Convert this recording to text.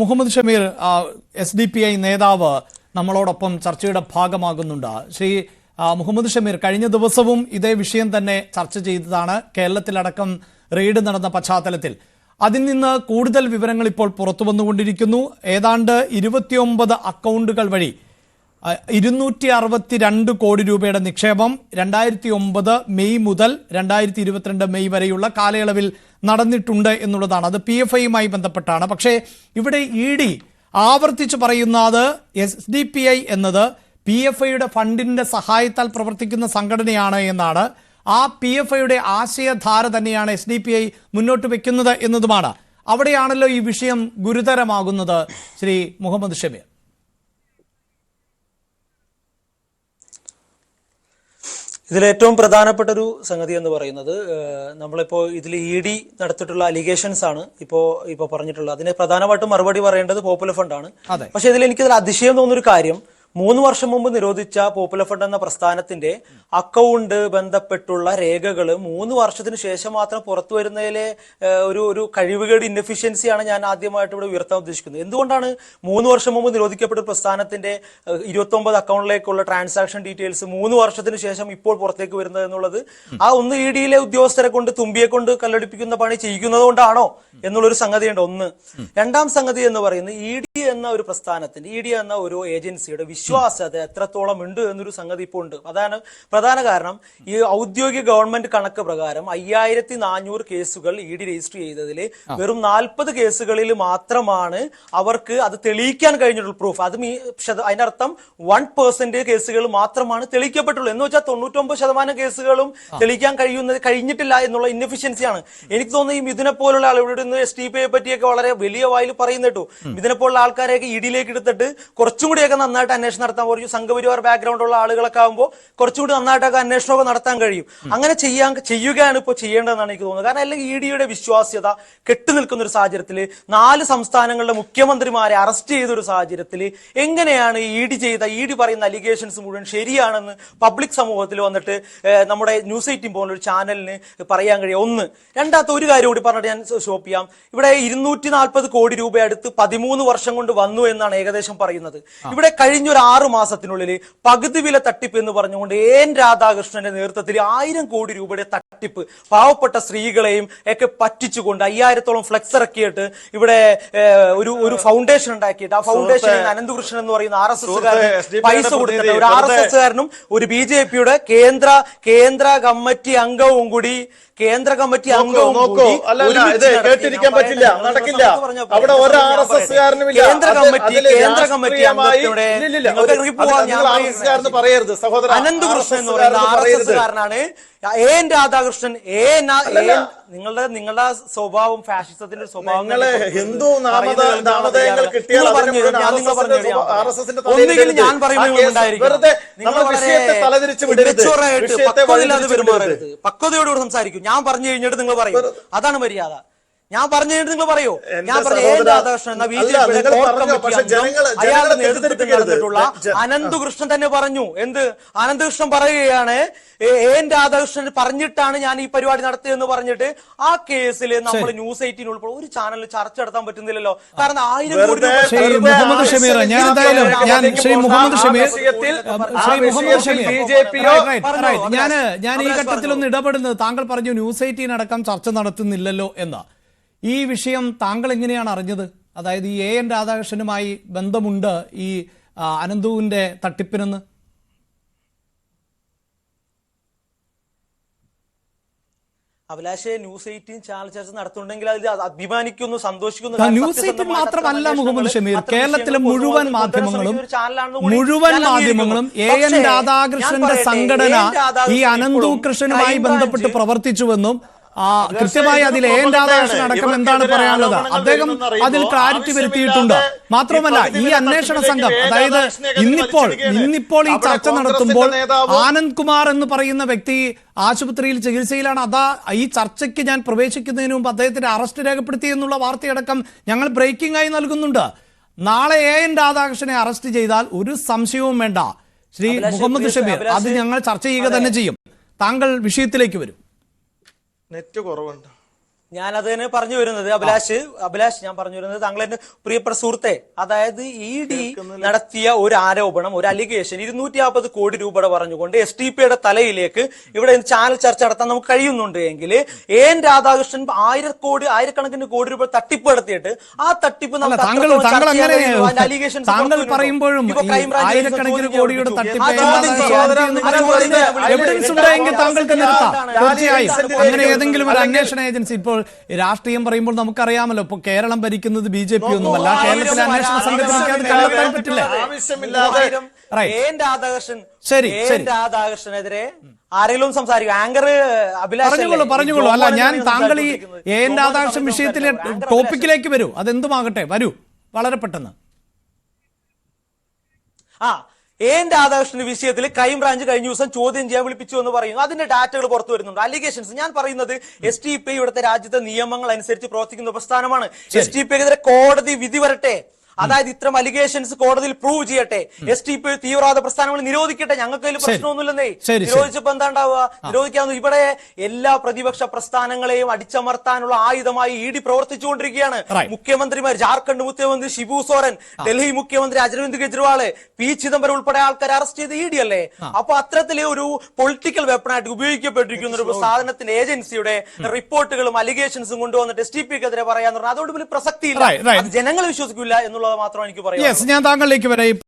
Muhammad Shameer S D P I നേതാവ് നമ്മളോടൊപ്പം ചർച്ചയുടെ ഭാഗമാകുന്നുണ്ട്. ശ്രീ മുഹമ്മദ് ഷമീർ കഴിഞ്ഞ ദിവസവും ഇതേ വിഷയം തന്നെ ചർച്ച ചെയ്തതാണ് കേരളത്തിലടക്കം റെയ്ഡ് നടന്ന പശ്ചാത്തലത്തിൽ. അതിൽ നിന്ന് കൂടുതൽ വിവരങ്ങൾ ഇപ്പോൾ പുറത്തു വന്നുകൊണ്ടിരിക്കുന്നു ഏതാണ്ട് ഇരുപത്തിയൊമ്പത് അക്കൗണ്ടുകൾ വഴി ഇരുന്നൂറ്റി അറുപത്തി രണ്ട് കോടി രൂപയുടെ നിക്ഷേപം രണ്ടായിരത്തി ഒമ്പത് മെയ് മുതൽ രണ്ടായിരത്തി ഇരുപത്തിരണ്ട് മെയ് വരെയുള്ള കാലയളവിൽ നടന്നിട്ടുണ്ട് എന്നുള്ളതാണ്. അത് പി എഫ് ഐയുമായി ബന്ധപ്പെട്ടാണ്. പക്ഷേ ഇവിടെ ഇ ഡി ആവർത്തിച്ച് പറയുന്നത് എസ് ഡി പി ഐ എന്നത് പി എഫ് ഐയുടെ ഫണ്ടിന്റെ സഹായത്താൽ പ്രവർത്തിക്കുന്ന സംഘടനയാണ് എന്നാണ്. ആ പി എഫ് ഐയുടെ ആശയധാര തന്നെയാണ് എസ് ഡി പി ഐ മുന്നോട്ട് വെക്കുന്നത് എന്നതുമാണ്. അവിടെയാണല്ലോ ഈ വിഷയം ഗുരുതരമാകുന്നത് ശ്രീ മുഹമ്മദ് ഷമീർ. ഇതിൽ ഏറ്റവും പ്രധാനപ്പെട്ട ഒരു സംഗതി എന്ന് പറയുന്നത് നമ്മളിപ്പോൾ നമ്മളിപ്പോ ഇതിൽ ഇ ഡി നടത്തിയിട്ടുള്ള അലിഗേഷൻസ് ആണ് ഇപ്പോ ഇപ്പോ പറഞ്ഞിട്ടുള്ളത് അതിന് പ്രധാനമായിട്ടും മറുപടി പറയേണ്ടത് പോപ്പുലർ ഫണ്ടാണ്. പക്ഷെ ഇതിൽ എനിക്കതിൽ അതിശയം തോന്നുന്ന ഒരു കാര്യം മൂന്ന് വർഷം മുമ്പ് നിരോധിച്ച പോപ്പുലർ ഫണ്ട് എന്ന പ്രസ്ഥാനത്തിന്റെ അക്കൗണ്ട് ബന്ധപ്പെട്ടുള്ള രേഖകൾ മൂന്ന് വർഷത്തിന് ശേഷം മാത്രം പുറത്തു വരുന്നതിലെ ഒരു ഒരു കഴിവുകേട് ഇൻഎഫിഷ്യൻസിയാണ് ഞാൻ ആദ്യമായിട്ട് ഇവിടെ ഉയർത്താൻ ഉദ്ദേശിക്കുന്നത്. എന്തുകൊണ്ടാണ് മൂന്ന് വർഷം മുമ്പ് നിരോധിക്കപ്പെട്ട പ്രസ്ഥാനത്തിന്റെ ഇരുപത്തി ഒമ്പത് അക്കൗണ്ടിലേക്കുള്ള ട്രാൻസാക്ഷൻ ഡീറ്റെയിൽസ് മൂന്ന് വർഷത്തിന് ശേഷം ഇപ്പോൾ പുറത്തേക്ക് വരുന്നത് എന്നുള്ളത് ആ ഒന്ന് ഇ ഡിയിലെ ഉദ്യോഗസ്ഥരെ കൊണ്ട് തുമ്പിയെ കൊണ്ട് കല്ലടിപ്പിക്കുന്ന പണി ചെയ്യിക്കുന്നത് കൊണ്ടാണോ എന്നുള്ളൊരു സംഗതിയുണ്ട് ഒന്ന്. രണ്ടാം സംഗതി എന്ന് പറയുന്നത് ഇ ഡി എന്ന ഒരു പ്രസ്ഥാനത്തിന്റെ ഇ ഡി എന്ന ഒരു ഏജൻസിയുടെ വിശ്വാസ്യത എത്രത്തോളം ഉണ്ട് എന്നൊരു സംഗതി ഇപ്പോൾ ഉണ്ട്. അതാണ് പ്രധാന കാരണം. ഈ ഔദ്യോഗിക ഗവൺമെന്റ് കണക്ക് പ്രകാരം അയ്യായിരത്തി നാനൂറ് കേസുകൾ ഇ ഡി രജിസ്റ്റർ ചെയ്തതിൽ വെറും നാൽപ്പത് കേസുകളിൽ മാത്രമാണ് അവർക്ക് അത് തെളിയിക്കാൻ കഴിഞ്ഞിട്ടുള്ള പ്രൂഫ്. അത് മീ അതിനർത്ഥം വൺ പെർസെന്റ് കേസുകൾ മാത്രമാണ് തെളിയിക്കപ്പെട്ടുള്ളൂ. എന്ന് വെച്ചാൽ തൊണ്ണൂറ്റൊമ്പത് ശതമാനം കേസുകളും തെളിയിക്കാൻ കഴിയുന്നത് കഴിഞ്ഞിട്ടില്ല എന്നുള്ള ഇൻഎഫിഷ്യൻസിയാണ് എനിക്ക് തോന്നുന്നു ഈ മിഥുനെ പോലുള്ള ആളുകളുടെ എസ് ടി പി പറ്റിയൊക്കെ വളരെ വലിയ വായിൽ പറയുന്നു കേട്ടു മിഥുനെ പോലുള്ള ആൾക്കാരെയൊക്കെ ഇടിയിലേക്ക് എടുത്തിട്ട് കുറച്ചും കൂടിയൊക്കെ നന്നായിട്ട് അന്വേഷണം നടത്താൻ ഒരു സംഘപരിവാർ ബാക്ക്ഗ്രൗണ്ട് ഉള്ള ആളുകളൊക്കെ ആകുമ്പോൾ കുറച്ചും കൂടി നന്നായിട്ടൊക്കെ അന്വേഷണമൊക്കെ നടത്താൻ കഴിയും. അങ്ങനെ ചെയ്യാൻ ചെയ്യുകയാണ് ഇപ്പോൾ ചെയ്യേണ്ടതെന്നാണ് എനിക്ക് തോന്നുന്നത്. കാരണം അല്ലെങ്കിൽ ഇ ഡിയുടെ വിശ്വാസ്യത കെട്ടുനിൽക്കുന്ന ഒരു സാഹചര്യത്തിൽ നാല് സംസ്ഥാനങ്ങളിലെ മുഖ്യമന്ത്രിമാരെ അറസ്റ്റ് ചെയ്ത ഒരു സാഹചര്യത്തിൽ എങ്ങനെയാണ് ഇ ഡി ചെയ്ത ഇ ഡി പറയുന്ന അലിഗേഷൻസ് മുഴുവൻ ശരിയാണെന്ന് പബ്ലിക് സമൂഹത്തിൽ വന്നിട്ട് നമ്മുടെ ന്യൂസ് എയ്റ്റീൻ ഒരു ചാനലിന് പറയാൻ കഴിയും. ഒന്ന് രണ്ടാമത്തെ ഒരു കാര്യം കൂടി പറഞ്ഞിട്ട് ഞാൻ ഷോപ്പ് ചെയ്യാം. ഇവിടെ ഇരുന്നൂറ്റി നാൽപ്പത് കോടി രൂപ അടുത്ത് പതിമൂന്ന് വർഷം കൊണ്ട് വന്നു എന്നാണ് ഏകദേശം പറയുന്നത്. ഇവിടെ കഴിഞ്ഞ ഒരു ആറു മാസത്തിനുള്ളിൽ പകുതി വില തട്ടിപ്പ് എന്ന് പറഞ്ഞുകൊണ്ട് എൻ രാധാകൃഷ്ണന്റെ നേതൃത്വത്തിൽ ആയിരം കോടി രൂപയുടെ തട്ടിപ്പ് പാവപ്പെട്ട സ്ത്രീകളെയും ഒക്കെ പറ്റിച്ചുകൊണ്ട് അയ്യായിരത്തോളം ഫ്ലെക്സ് ഇറക്കിയിട്ട് ഇവിടെ ഒരു ഒരു ഫൗണ്ടേഷൻ ഉണ്ടാക്കിയിട്ട്. ആ ഫൗണ്ടേഷൻ അനന്തകൃഷ്ണൻ എന്ന് പറയുന്ന ആർ എസ് എസ് പൈസ കൊടുത്തിട്ട് ഒരു ആർ എസ് എസ്കാരനും ഒരു ബി ജെ പിയുടെ കേന്ദ്ര കേന്ദ്ര കമ്മിറ്റി അംഗവും കൂടി കേന്ദ്ര കമ്മിറ്റി അംഗവും നോക്കൂ. കൂടി ഇത് കേട്ടിരിക്കാൻ പറ്റില്ല. നടക്കില്ല. അവിടെ ഒരു ആർ എസ്. എസ്കാരനും കേന്ദ്ര കമ്മിറ്റി കേന്ദ്ര കമ്മിറ്റി അംഗത്തിലൂടെ കാരന് പറയരുത് സഹോദരൻ അനന്തകൃഷ്ണൻ എന്ന് പറയുന്ന R S. A N Radhakrishnan A നിങ്ങളുടെ നിങ്ങളുടെ സ്വഭാവം ഫാഷിസത്തിന്റെ സ്വഭാവം ഹിന്ദു നാമധേയങ്ങൾ കിട്ടിയാൽ ഞാൻ ഒന്നുകിൽ നമ്മൾ വിഷയത്തെ തലതിരിച്ച് വിടരുത്. സംസാരിക്കും. ഞാൻ പറഞ്ഞു കഴിഞ്ഞിട്ട് നിങ്ങൾ പറയും. അതാണ് മര്യാദ. ഞാൻ പറഞ്ഞു നിങ്ങൾ പറയൂ. ഞാൻ പറഞ്ഞു എ എൻ രാധാകൃഷ്ണൻ എന്ന ബി ജെ നടന്നിട്ടുള്ള അനന്തകൃഷ്ണൻ തന്നെ പറഞ്ഞു. എന്ത്? അനന്തകൃഷ്ണൻ പറയുകയാണ് എൻ രാധാകൃഷ്ണൻ പറഞ്ഞിട്ടാണ് ഞാൻ ഈ പരിപാടി നടത്തിയെന്ന് പറഞ്ഞിട്ട് ആ കേസിൽ നമ്മൾ ന്യൂസ് എയ്റ്റീൻ ഉൾപ്പെടെ ഒരു ചാനലിൽ ചർച്ച നടത്താൻ പറ്റുന്നില്ലല്ലോ. കാരണം ആയിരം കോടി രൂപ മുഹമ്മദ് ഷമീർ ഞാൻ എന്തായാലും ഞാൻ ശ്രീ മുഹമ്മദ് ഷമീർ ശ്രീ മുഹമ്മദ്. ഞാൻ ഞാൻ ഈ ഘട്ടത്തിൽ ഒന്ന് ഇടപെടുന്നത് താങ്കൾ പറഞ്ഞു ന്യൂസ് എയ്റ്റീൻ അടക്കം ചർച്ച നടത്തുന്നില്ലല്ലോ എന്ന്. ഈ വിഷയം താങ്കൾ എങ്ങനെയാണ് അറിഞ്ഞത്? അതായത് ഈ എ എൻ രാധാകൃഷ്ണനുമായി ബന്ധമുണ്ട് ഈ അനന്തുവിന്റെ തട്ടിപ്പിനെന്ന്? അഭിലാഷെ ന്യൂസ് എയ്റ്റീൻ ചാനൽ ചർച്ച നടത്തുന്നുണ്ടെങ്കിൽ അതിൽ അഭിമാനിക്കുന്നു സന്തോഷിക്കുന്നു. ന്യൂസ് എയ്റ്റീൻ മാത്രമല്ല മുഹമ്മദ് ഷമീർ. കേരളത്തിലെ മുഴുവൻ മാധ്യമങ്ങളും മുഴുവൻ മാധ്യമങ്ങളും എ എൻ രാധാകൃഷ്ണന്റെ സംഘടന ഈ അനന്തു കൃഷ്ണനുമായി ബന്ധപ്പെട്ട് പ്രവർത്തിച്ചുവെന്നും കൃത്യമായി അതിൽ എ എൻ രാധാകൃഷ്ണൻ. അടക്കം എന്താണ് പറയാനുള്ളത്? അദ്ദേഹം അതിൽ ക്ലാരിറ്റി വരുത്തിയിട്ടുണ്ട്. മാത്രമല്ല ഈ അന്വേഷണ സംഘം അതായത് ഇന്നിപ്പോൾ ഇന്നിപ്പോൾ ഈ ചർച്ച നടത്തുമ്പോൾ ആനന്ദ് കുമാർ എന്ന് പറയുന്ന വ്യക്തി ആശുപത്രിയിൽ ചികിത്സയിലാണ്. അതാ ഈ ചർച്ചയ്ക്ക് ഞാൻ പ്രവേശിക്കുന്നതിന് മുമ്പ് അദ്ദേഹത്തിന്റെ അറസ്റ്റ് രേഖപ്പെടുത്തി എന്നുള്ള വാർത്തയടക്കം ഞങ്ങൾ ബ്രേക്കിംഗ് ആയി നൽകുന്നുണ്ട്. നാളെ എ എൻ രാധാകൃഷ്ണനെ അറസ്റ്റ് ചെയ്താൽ ഒരു സംശയവും വേണ്ട. ശ്രീ മുഹമ്മദ് ഷബീർ ഷമീർ അത് ഞങ്ങൾ ചർച്ച ചെയ്യുക തന്നെ ചെയ്യും. താങ്കൾ വിഷയത്തിലേക്ക് വരും. നെറ്റ് കുറവുണ്ട്. ഞാൻ അത് തന്നെ പറഞ്ഞു വരുന്നത്. അഭിലാഷ് അഭിലാഷ് ഞാൻ പറഞ്ഞു വരുന്നത് താങ്കൾ എന്റെ പ്രിയപ്പെട്ട സുഹൃത്തെ അതായത് ഇ ഡി നടത്തിയ ഒരു ആരോപണം ഒരു അലിഗേഷൻ ഇരുന്നൂറ്റി നാൽപ്പത് കോടി രൂപയുടെ പറഞ്ഞുകൊണ്ട് എസ് ടി പിയുടെ തലയിലേക്ക് ഇവിടെ ചാനൽ ചർച്ച നടത്താൻ നമുക്ക് കഴിയുന്നുണ്ട് എങ്കിൽ എൻ രാധാകൃഷ്ണൻ ആയിരം കോടി ആയിരക്കണക്കിന് കോടി രൂപ തട്ടിപ്പ് നടത്തിയിട്ട് ആ തട്ടിപ്പ് താങ്കൾ? പറയുമ്പോഴും ആയിരക്കണക്കിന് കോടിയുടെ തട്ടിപ്പ് താങ്കൾക്ക് നിർത്താം. തീർച്ചയായും. അങ്ങനെ ഏതെങ്കിലും ഒരു അന്വേഷണ ഏജൻസി ഇപ്പോൾ രാഷ്ട്രീയം പറയുമ്പോൾ നമുക്കറിയാമല്ലോ. ഇപ്പൊ കേരളം ഭരിക്കുന്നത് ബി ജെ പി ഒന്നുമല്ല. കേരളത്തിലെ അന്വേഷണ സംഘത്തിനൊക്കെ അത് കണ്ടെത്താൻ പറ്റില്ല? ശരി. രാധാകൃഷ്ണനെതിരെ ആരെങ്കിലും സംസാരിക്കും. ആങ്കർ അഭിലാഷ് പറഞ്ഞോളൂ അല്ലേ? പറഞ്ഞോളൂ അല്ല ഞാൻ താങ്കൾ ഈ? എ എൻ രാധാകൃഷ്ണൻ വിഷയത്തിലെ ടോപ്പിക്കിലേക്ക് വരൂ. അതെന്തുമാകട്ടെ? വരൂ. വളരെ പെട്ടെന്ന്. ആ എൻ രാധാകൃഷ്ണന്റെ വിഷയത്തിൽ ക്രൈംബ്രാഞ്ച് കഴിഞ്ഞ ദിവസം ചോദ്യം ചെയ്യാൻ വിളിപ്പിച്ചു എന്ന് പറയുന്നു. അതിന്റെ ഡാറ്റകൾ പുറത്തു വരുന്നുണ്ട്. അലിഗേഷൻസ് ഞാൻ പറയുന്നത് എസ് ടി പി ഇവിടുത്തെ രാജ്യത്തെ നിയമങ്ങൾ അനുസരിച്ച് പ്രവർത്തിക്കുന്ന പ്രസ്ഥാനമാണ്. എസ് ടി പിക്കെതിരെ കോടതി വിധി വരട്ടെ. അതായത് ഇത്തരം അലിഗേഷൻസ് കോടതിയിൽ പ്രൂവ് ചെയ്യട്ടെ. എസ് ടി പി തീവ്രവാദ പ്രസ്ഥാനങ്ങൾ നിരോധിക്കട്ടെ. ഞങ്ങൾക്ക് അതിൽ പ്രശ്നമൊന്നുമില്ലെന്നേ. നിരോധിച്ചപ്പോ എന്താ ഉണ്ടാവുക നിരോധിക്കാവുന്ന ഇവിടെ എല്ലാ പ്രതിപക്ഷ പ്രസ്ഥാനങ്ങളെയും അടിച്ചമർത്താനുള്ള ആയുധമായി ഇ ഡി പ്രവർത്തിച്ചുകൊണ്ടിരിക്കുകയാണ്. മുഖ്യമന്ത്രിമാർ ജാർഖണ്ഡ് മുഖ്യമന്ത്രി ഷിബു സോറൻ ഡൽഹി മുഖ്യമന്ത്രി അരവിന്ദ് കെജ്രിവാൾ പി ചിദംബരം ഉൾപ്പെടെ ആൾക്കാർ അറസ്റ്റ് ചെയ്ത് ഇ ഡി അല്ലേ? അപ്പൊ അത്തരത്തിലെ ഒരു പൊളിറ്റിക്കൽ വെപ്പണായിട്ട് ഉപയോഗിക്കപ്പെട്ടിരിക്കുന്ന ഒരു സാധനത്തിന്റെ ഏജൻസിയുടെ റിപ്പോർട്ടുകളും അലിഗേഷൻസും കൊണ്ടുവന്നിട്ട് എസ് ടി പിക്കെതിരെ പറയാന്ന് പറഞ്ഞാൽ അതോട് വലിയ പ്രസക്തിയില്ല. ജനങ്ങൾ വിശ്വസിക്കില്ല മാത്രമാണ് എനിക്ക് പറയാം ഞാൻ താങ്കളിലേക്ക് വരാം.